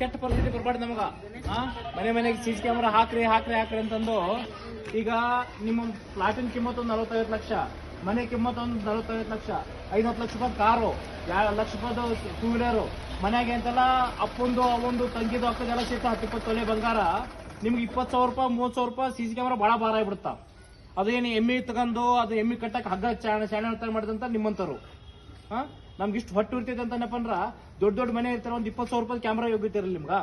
ಕೆಟ್ಟ ಪರಿಸ್ಥಿತಿ ಬರ್ಬಾರ್ದು ನಮಗ. ಮನೆ ಮನೆಗೆ ಸಿ ಸಿ ಕ್ಯಾಮ್ರಾ ಹಾಕ್ರಿ ಹಾಕ್ರಿ ಹಾಕ್ರಿ ಅಂತಂದು ಈಗ ನಿಮ್ಮ ಫ್ಲಾಟಿನ ಕಿಮ್ಮತ್ತು ಒಂದು ಲಕ್ಷ, ಮನೆ ಕಿಮ್ಮತ್ತು ಒಂದು ನಲವತ್ತೈವತ್ತು ಲಕ್ಷ ಐದತ್ತು ಲಕ್ಷ ರೂಪಾಯಿ ಕಾರು ಎರಡು ಲಕ್ಷ ರೂಪಾಯಿದು ಟೂ ವೀಲರು ಮನೆಗೆ ಅಂತೆಲ್ಲ ಅಪ್ಪಂದು, ಅವೊಂದು, ತಂಗಿದು ಅಕ್ಕದೆಲ್ಲ ಸಿಗ್ತಾ ಹತ್ತು ಇಪ್ಪತ್ತು ತೊಲೆ ಬಂಗಾರ, ನಿಮ್ಗೆ ಇಪ್ಪತ್ತು ಸಾವಿರ ರೂಪಾಯಿ, ಮೂವತ್ತು ಸಾವಿರ ರೂಪಾಯಿ ಸಿ ಸಿ ಕ್ಯಾಮ್ರಾ ಭಾಳ ಭಾರ ಆಗಿಬಿಡ್ತಾ ಅದೇನು ಎಮ್ಮಿ ತಗೊಂಡು, ಅದು ಎಮ್ಮಿ ಕಟ್ಟಕ್ಕೆ ಹಗ್ಗ ಚಾಣ ಅಂತ ಮಾಡಿದಂತ ನಿಮ್ಮಂತರು ನಮ್ಗೆ ಇಷ್ಟು ಹೊಟ್ಟು ಇರ್ತೈತೆ ಅಂತ ಏನಪ್ಪ ಅಂದ್ರ ದೊಡ್ಡ ದೊಡ್ಡ ಮನೆ ಇರ್ತಾರ, ಒಂದು ಇಪ್ಪತ್ತು ಸಾವಿರ ರೂಪಾಯಿ ಕ್ಯಾಮ್ರಾ ಯೋಗ್ಯತಿರಲ್ಲ ನಿಮ್ಗ.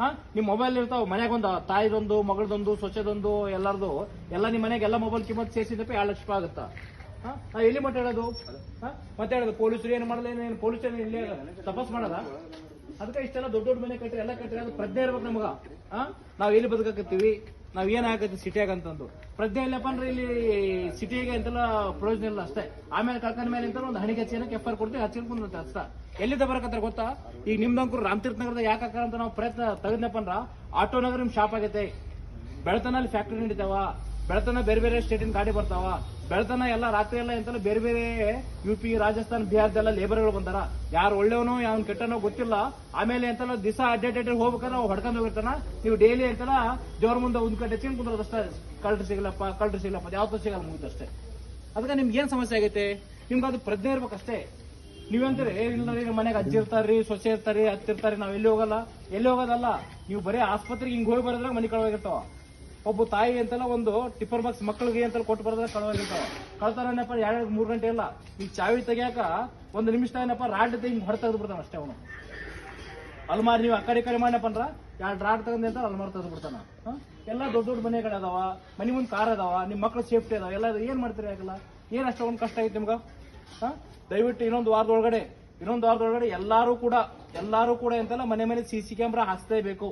ಹಾ ನಿಮ್ ಮೊಬೈಲ್ ಇರ್ತಾವ, ಮನ್ಯಾಗ ಒಂದು ತಾಯಿದೊಂದು, ಮಗಳದೊಂದು, ಸೊಸೆದೊಂದು, ಎಲ್ಲಾರ್ದು, ಎಲ್ಲ ನಿಮ್ ಮನೆಗೆ ಎಲ್ಲ ಮೊಬೈಲ್ ಕಿಮ್ಮತ್ ಸೇರಿಸಿದಪ್ಪ ಎರಡು ಲಕ್ಷ ರೂಪಾಯಿ ಆಗುತ್ತಾ. ಹಾ ಎಲ್ಲಿ ಮಟ್ಟ ಹೇಳೋದು? ಮತ್ತೆ ಹೇಳೋದು, ಪೊಲೀಸರು ಏನು ಮಾಡಲ್ಲ ಏನು ಪೊಲೀಸ್ ಇಲ್ಲಿ ತಪಾಸ್ ಮಾಡಲ್ಲ? ಅದಕ್ಕೆ ಇಷ್ಟೆಲ್ಲ ದೊಡ್ಡ ದೊಡ್ಡ ಮನೆ ಕಟ್ಟಿ ಎಲ್ಲ ಕಟ್ಟಿ ಅದು ಪ್ರಜ್ಞೆ ಇರ್ಬೇಕು ನಮಗ. ಹಾ ನಾವ್ ಎಲ್ಲಿ ಬದುಕಕತ್ತೀವಿ? ನಾವ್ ಏನ್ ಆಗತ್ತೆ ಸಿಟಿಯಾಗ ಅಂತಂದು. ಪ್ರಜ್ಞೆ ಇಲ್ಲಪ್ಪ ಅಂದ್ರೆ ಇಲ್ಲಿ ಸಿಟಿಗೆ ಅಂತೆಲ್ಲ ಪ್ರಯೋಜನ ಇಲ್ಲ ಅಷ್ಟೇ. ಆಮೇಲೆ ಕಳ್ಕೊಂಡ ಮೇಲೆ ಅಂತ ಒಂದು ಹಣಿಗೆ ಹಚ್ಚಿನಕ್ಕೆ ಎಫ್ ಆರ್ ಕೊಡ್ತೀವಿ ಹಚ್ಚಿನ ಕುಂದ್ರೆ ಅಷ್ಟ. ಎಲ್ಲಿದ್ದ ಬರಕತ್ತಾರ ಗೊತ್ತಾ? ಈಗ ನಿಮ್ದಂಕರು ರಾಮತೀರ್ಥ ನಗರದ ಯಾಕೆ ಅಂತ ನಾವು ಪ್ರಯತ್ನ ತೆಗೆದ್ನಪ್ಪ ಅಂದ್ರ, ಆಟೋ ನಗರ ನಿಮ್ ಶಾಪ್ ಆಗೈತೆ. ಬೆಳತನಲ್ಲಿ ಫ್ಯಾಕ್ಟ್ರಿ ನಡೀತಾವ. ಬೆಳತನ ಬೇರೆ ಬೇರೆ ಸ್ಟೇಟಿನ ಗಾಡಿ ಬರ್ತಾವ. ಬೆಳತನ ಎಲ್ಲ ರಾತ್ರಿ ಎಲ್ಲ ಎಂತೆಲ್ಲ ಬೇರೆ ಬೇರೆ ಯು ಪಿ ರಾಜಸ್ಥಾನ ಬಿಹಾರದೆಲ್ಲ ಲೇಬರ್ಗಳು ಬಂದಾರ. ಯಾರು ಒಳ್ಳೆಯವನೋ ಯಾವ ಕೆಟ್ಟನೋ ಗೊತ್ತಿಲ್ಲ. ಆಮೇಲೆ ಎಂತೆಲ್ಲ ದಿವಸ ಅಡ್ಡೇಟ್ ಹೋಗ್ಬೇಕಾದ್ರೆ ನಾವು ಹೊಡ್ಕೊಂಡು ಹೋಗಿರ್ತಾನ ನೀವು ಡೈಲಿ ಎಂತೆಲ್ಲ ದೇವ್ರ ಮುಂದೆ ಒಂದ್ ಕಡೆ ಚಿನ್ ಕುಂದ್ರದಷ್ಟೇ ಕಳ್ಳರು ಸಿಗಲಪ್ಪ ಕಳ್ಳರು ಸಿಗಲಪ್ಪ ಯಾವತ್ತೂ ಸಿಗಲ್ಲ ಮುಗಿದಷ್ಟೇ ಅದಕ್ಕೆ ನಿಮ್ಗೆ ಏನ್ ಸಮಸ್ಯೆ ಆಗೈತೆ ನಿಮ್ಗೆ ಅದು ಪ್ರಜ್ಞೆ ಇರ್ಬೇಕಷ್ಟೇ ನೀವಂತೀರಿ ಇಲ್ಲ ರೀ ಮನೆಗೆ ಅಜ್ಜಿ ಇರ್ತಾರ್ರಿ ಸೊಸೆ ಇರ್ತಾರ್ರಿ ಹತ್ತಿರ್ತಾರಿ ನಾವ್ ಎಲ್ಲಿ ಹೋಗಲ್ಲ ಎಲ್ಲಿ ಹೋಗೋದಲ್ಲ ನೀವು ಬರೀ ಆಸ್ಪತ್ರೆಗೆ ಹಿಂಗ್ ಹೋಗಿ ಬರೋದ್ರಾಗ ಮನೆ ಕಳವಾಗಿರ್ತಾವ ಒಬ್ಬ ತಾಯಿ ಅಂತೆಲ್ಲ ಒಂದು ಟಿಪ್ಪರ್ ಬಾಕ್ಸ್ ಮಕ್ಕಳಿಗೆ ಅಂತೆಲ್ಲ ಕೊಟ್ಟು ಬರೋದ್ರೆ ಕಳವಾಗಿರ್ತಾವ ಕಳ್ತಾರ ಏನಪ್ಪ ಎರಡು ಮೂರ್ ಗಂಟೆ ಇಲ್ಲ. ಈಗ ಚಾವಿ ತೆಗಿಯಾಕ ಒಂದು ನಿಮಿಷ ಏನಪ್ಪ ರಾಡ್ ತೆಗಿ ಹೊರ ತೆಗೆದು ಬಿಡ್ತಾನ ಅಷ್ಟೇ ಅವನು. ಅಲ್ಮಾರಿ ನೀವು ಅಕಡೆ ಕಡೆ ಮಾಡ್ಯಪ್ಪಂದ್ರ ಅಂದ್ರ ಎರಡು ರಾಡ್ ತಗೊಂಡ್ ಅಂತ ಅಲ್ಮಾರ್ ತೆಗೆದು ಬಿಡ್ತಾನ. ಎಲ್ಲ ದೊಡ್ಡ ದೊಡ್ಡ ಮನೆಗಳು ಅದಾವ, ಮನೆ ಮುಂದೆ ಕಾರ್ ಅದಾವ ನಿಮ್ಮ ಮಕ್ಳು ಸೇಫ್ಟಿ ಅದಾವ, ಎಲ್ಲ ಏನು ಮಾಡ್ತೀರಿ ಆಗಲ್ಲ ಏನ್ ಅಷ್ಟೊಂದು ಕಷ್ಟ ಐತಿ ನಿಮ್ಗ? ಹಾ? ದಯವಿಟ್ಟು ಇನ್ನೊಂದು ವಾರದೊಳಗಡೆ ಇನ್ನೊಂದು ವಾರದೊಳಗಡೆ ಎಲ್ಲಾರು ಕೂಡ ಎಲ್ಲಾರು ಕೂಡ ಎಂತೆಲ್ಲ ಮನೆ ಮನೆ ಸಿ ಸಿ ಕ್ಯಾಮ್ರಾ ಹಾಕ್ಸ್ಲೇಬೇಕು.